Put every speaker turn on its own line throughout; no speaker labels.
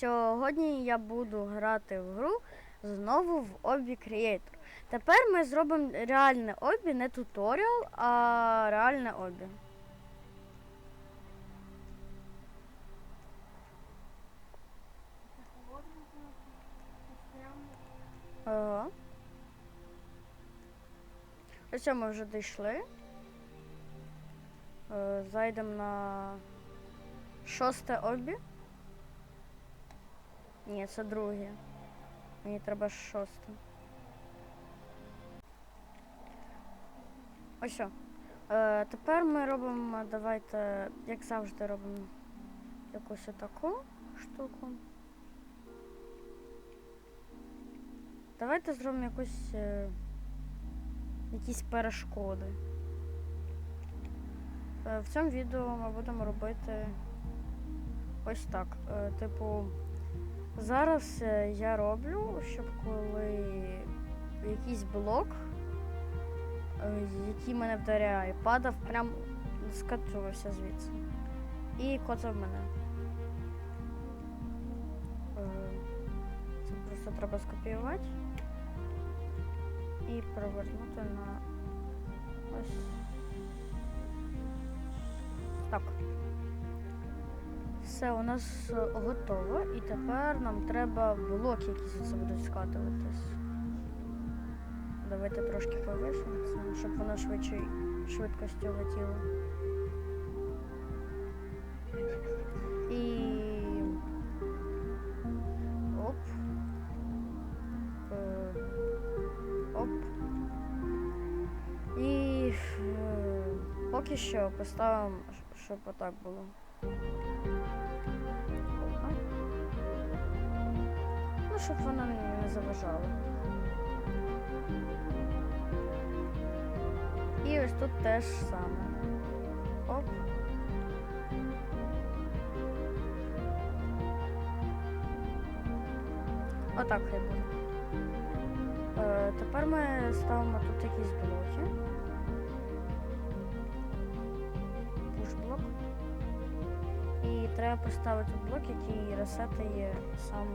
Сьогодні я буду грати в гру знову в Обі Creator. Тепер ми зробимо реальне обі, не туторіал, а реальне обі. Ага. Ось ми вже дійшли. Е, Зайдемо на шосте обі. Ні, це друге. Мені треба шосте. Ось. Е, тепер ми робимо, давайте, як завжди, робимо якусь таку штуку. Давайте зробимо якусь. Е, якісь перешкоди. Е, в цьому відео ми будемо робити ось так. Е, типу, зараз е, я роблю, щоб коли якийсь блок, е, який мене вдаряє, падав, прям скачувався звідси. І коцав мене. Е, Це просто треба скопіювати і провернути на ось так. Все, у нас е, готово, і тепер нам треба блоки якісь оце будуть скатуватись. Давайте трошки повишимо це, щоб воно швидше швидкістю летіло. І. Оп. Е, Оп. І е, поки що поставимо, щоб отак було. Ну, щоб воно не не заважало. І ось тут теж саме. Оп. Отак хай буде. Е, тепер ми ставимо тут якісь блоки. Пуш-блок. І треба поставити блок, який ресетує сам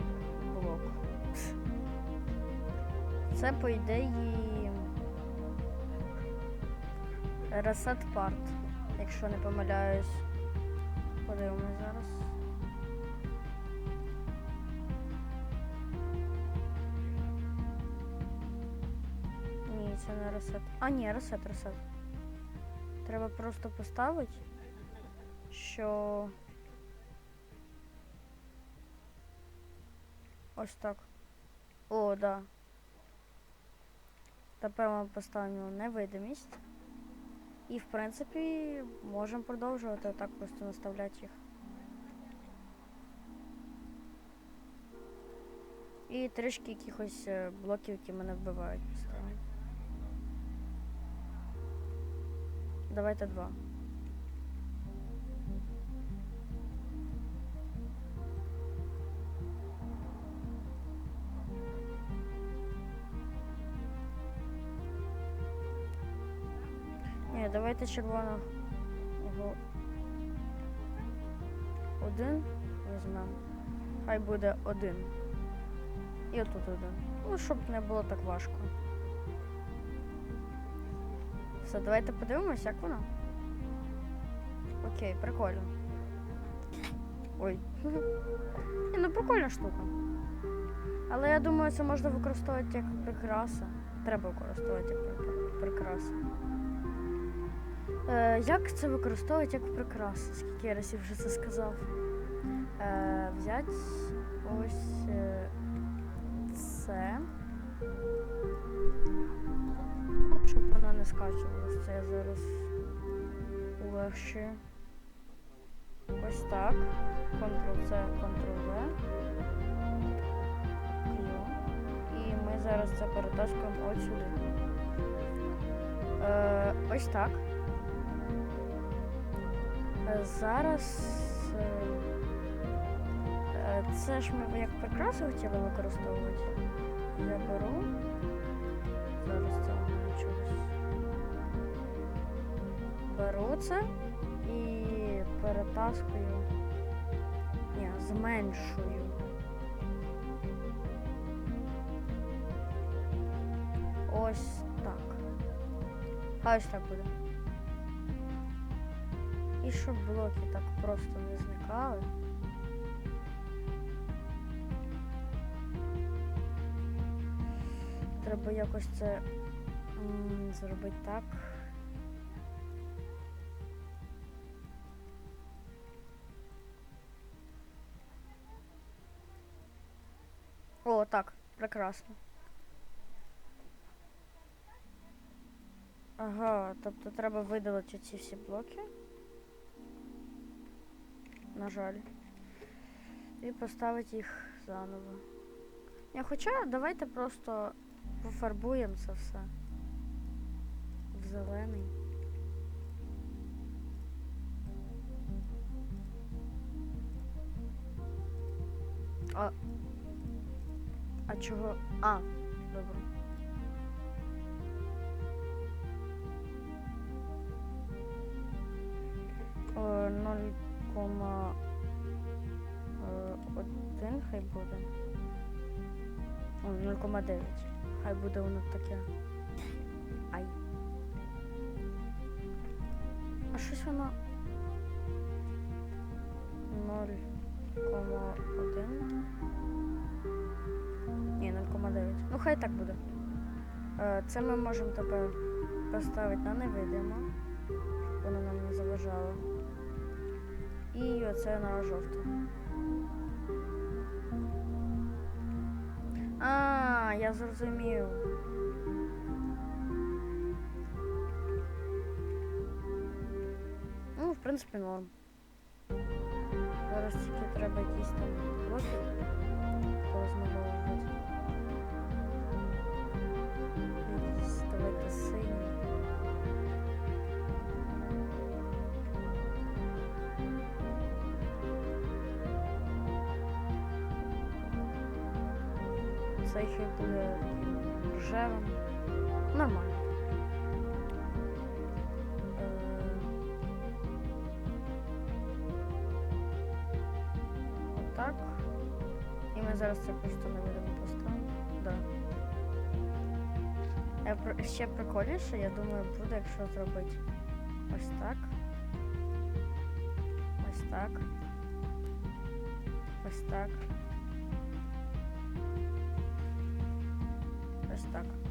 Це, по ідеї, ресет парт, якщо не помиляюсь. Подивимось зараз. Ні, це не ресет. А, ні, ресет, ресет. Треба просто поставити, що. Ось так. О, да. Тепер ми поставимо невидимість. І, в принципі, можемо продовжувати так просто наставляти їх. І трішки якихось е, блоків, які мене вбивають. Давайте два. Ні, давайте червоного один візьмемо. Хай буде один. І отут один. Ну, щоб не було так важко. Все, давайте подивимось, як воно. Окей, прикольно. Ой. Ні, ну прикольна штука. Але я думаю, це можна використовувати як прикраса. Треба використовувати як прикраса. Е, як це використовувати як прикраса? Скільки я разів вже це сказав? Е, взять ось е, це. Щоб вона не скачувалась. Це я зараз улегшую. Ось так. Ctrl-C, Ctrl-V. І ми зараз це перетаскуємо ось сюди. Ось так. Е, зараз е, е, це ж ми як прикрасу хотіли використовувати. Я беру. Зараз це чогось. Беру це і перетаскую. Ні, зменшую. Ось так. Ось так буде. Щоб блоки так просто не зникали. Треба якось це зробити так. О, так, прекрасно. Ага, тобто треба видалити ці всі блоки. На жаль. І поставити їх заново. Я хоча давайте просто пофарбуємо це все. В зелений. А. А чого? А, добре. Е, 0,1 хай буде. О, 0,9. Хай буде воно таке. Ай. А щось воно. 0,1. Ні, 0,9. Ну хай так буде. Е, Це ми можемо тепер поставити на невидимо. Воно нам не заважало. І оце на жовте. А, я зрозумів. Ну, в принципі, норм. Зараз тільки треба якісь там блоки порозмальовувати. Цей хай буде рожевим. Нормально. Е, Отак. І ми зараз це просто невидимо поставимо. Да. Я про- ще прикольніше, я думаю, буде, якщо зробити ось так. Ось так. Ось так. Так.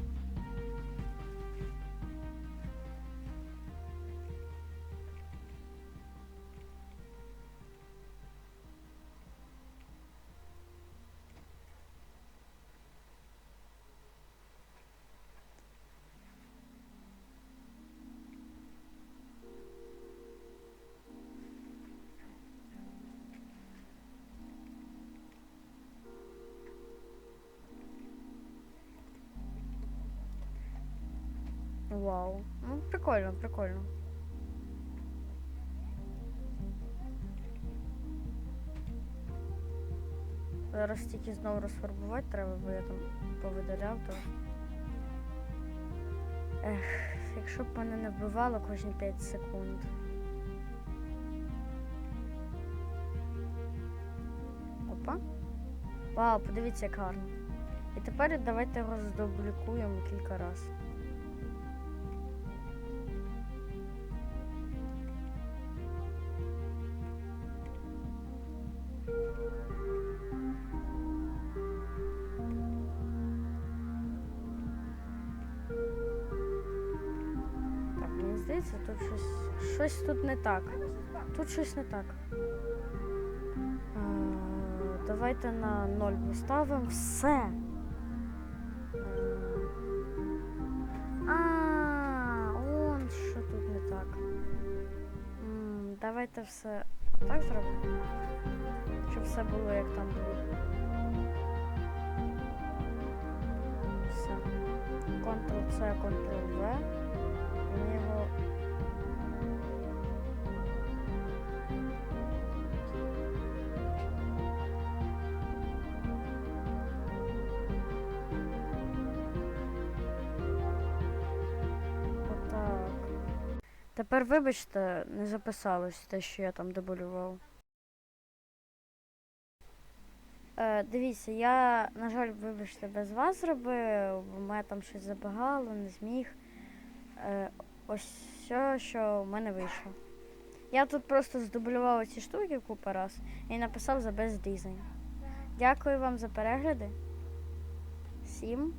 Вау. Ну, прикольно, прикольно. Зараз тільки знову розфарбувати треба, бо я там повидаляв, то. Ех, якщо б мене не вбивало кожні 5 секунд. Опа. Вау, подивіться, як гарно. І тепер давайте його здублікуємо кілька разів. Здається, тут щось. Щось тут не так. Тут щось не так. Е, давайте на 0 поставимо все. А, он що тут не так. Давайте все так зробимо. Щоб все було як там було. Все. Ctrl-C, Ctrl-V. Ми його Отак. Тепер вибачте, не записалось те, що я там дебалював. Е, дивіться, я, на жаль, вибачте, без вас зробив, бо мене там щось забагало, не зміг. Е, ось все, що в мене вийшло. Я тут просто здублював ці штуки купа раз і написав за Design. Дякую вам за перегляди. Всім.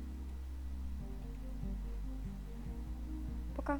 Пока.